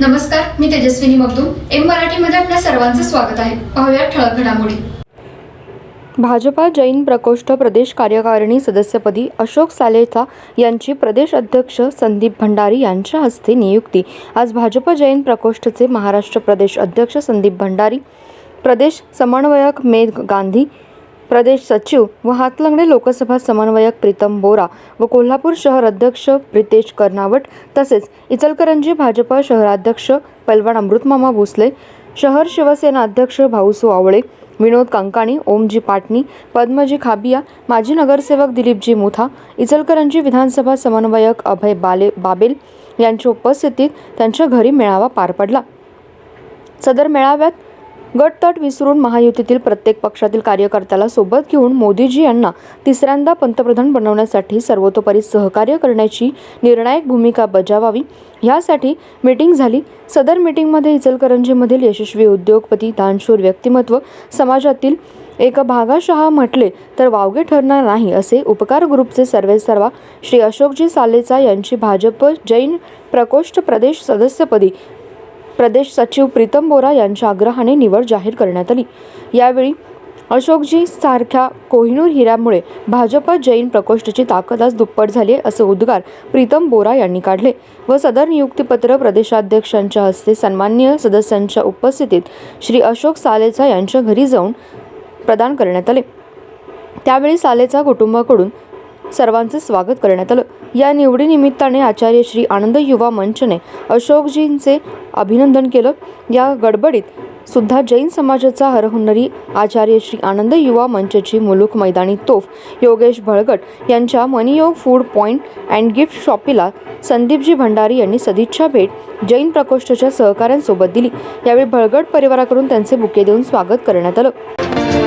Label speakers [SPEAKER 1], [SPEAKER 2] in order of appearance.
[SPEAKER 1] नमस्कार मी तेजस्विनी मगदूम. एम मराठीमध्ये आपल्या सर्वांचं स्वागत आहे. पाहूया ठळक घडामोडी.
[SPEAKER 2] भाजपा जैन प्रकोष्ठ प्रदेश कार्यकारिणी सदस्यपदी अशोक सालेचा यांची प्रदेश अध्यक्ष संदीप भंडारी यांच्या हस्ते नियुक्ती. आज भाजप जैन प्रकोष्ठचे महाराष्ट्र प्रदेश अध्यक्ष संदीप भंडारी प्रदेश समन्वयक मेघ गांधी प्रदेश सचिव व हातलंगडे लोकसभा समन्वयक प्रीतम बोरा व कोल्हापूर शहर अध्यक्ष प्रितेश कर्नावट तसेच इचलकरंजी भाजपा शहराध्यक्ष पैलवान अमृतमामा भोसले शहर शिवसेना अध्यक्ष भाऊसू आवळे विनोद कंकाणी ओमजी पाटणी पद्मजी खाबिया माजी नगरसेवक दिलीपजी मुथा इचलकरंजी विधानसभा समन्वयक अभय बाले बाबेल यांच्या उपस्थितीत त्यांच्या घरी मेळावा पार पडला. सदर मेळाव्यात गटतट विसरून महायुतीतील प्रत्येक पक्षातील कार्यकर्त्याला सोबत घेऊन मोदीजी यांना तिसऱ्यांदा पंतप्रधान बनवण्यासाठी सर्वतोपरी सहकार्य करण्याची निर्णायक भूमिका बजावावी. यासाठी मीटिंग झाली. सदर मीटिंगमध्ये इचलकरंजीमधील यशस्वी उद्योगपती दानशूर व्यक्तिमत्व समाजातील एक भागाशहा म्हटले तर वावगे ठरणार नाही असे उपकार ग्रुपचे सर्वेसर्वा श्री अशोकजी सालेचा यांची भाजप जैन प्रकोष्ठ प्रदेश सदस्यपदी प्रदेश सचिव प्रीतम बोरा यांच्या आग्रहाने निवड जाहीर करण्यात आली. यावेळी अशोकजी सारख्या कोहिनूर हिऱ्यामुळे भाजप जैन प्रकोष्ठची ताकद आज दुप्पट झाली आहे असे उद्गार प्रीतम बोरा यांनी काढले व सदर नियुक्तीपत्र प्रदेशाध्यक्षांच्या हस्ते सन्माननीय सदस्यांच्या उपस्थितीत श्री अशोक सालेचा यांच्या घरी जाऊन प्रदान करण्यात आले. त्यावेळी सालेचा कुटुंबाकडून सर्वांचे स्वागत करण्यात आलं. या निवडीनिमित्ताने आचार्य श्री आनंद युवा मंचने अशोकजींचे अभिनंदन केलं. या गडबडीत सुद्धा जैन समाजाचा हरहुन्नरी आचार्य श्री आनंद युवा मंचची मुलुख मैदानी तोफ योगेश भळगट यांच्या Maniyog food point and gift शॉपीला Sandeepji Bhandari यांनी सदिच्छा भेट जैन प्रकोष्ठच्या सहकाऱ्यांसोबत दिली. यावेळी भळगट परिवाराकडून त्यांचे बुके देऊन स्वागत करण्यात आलं.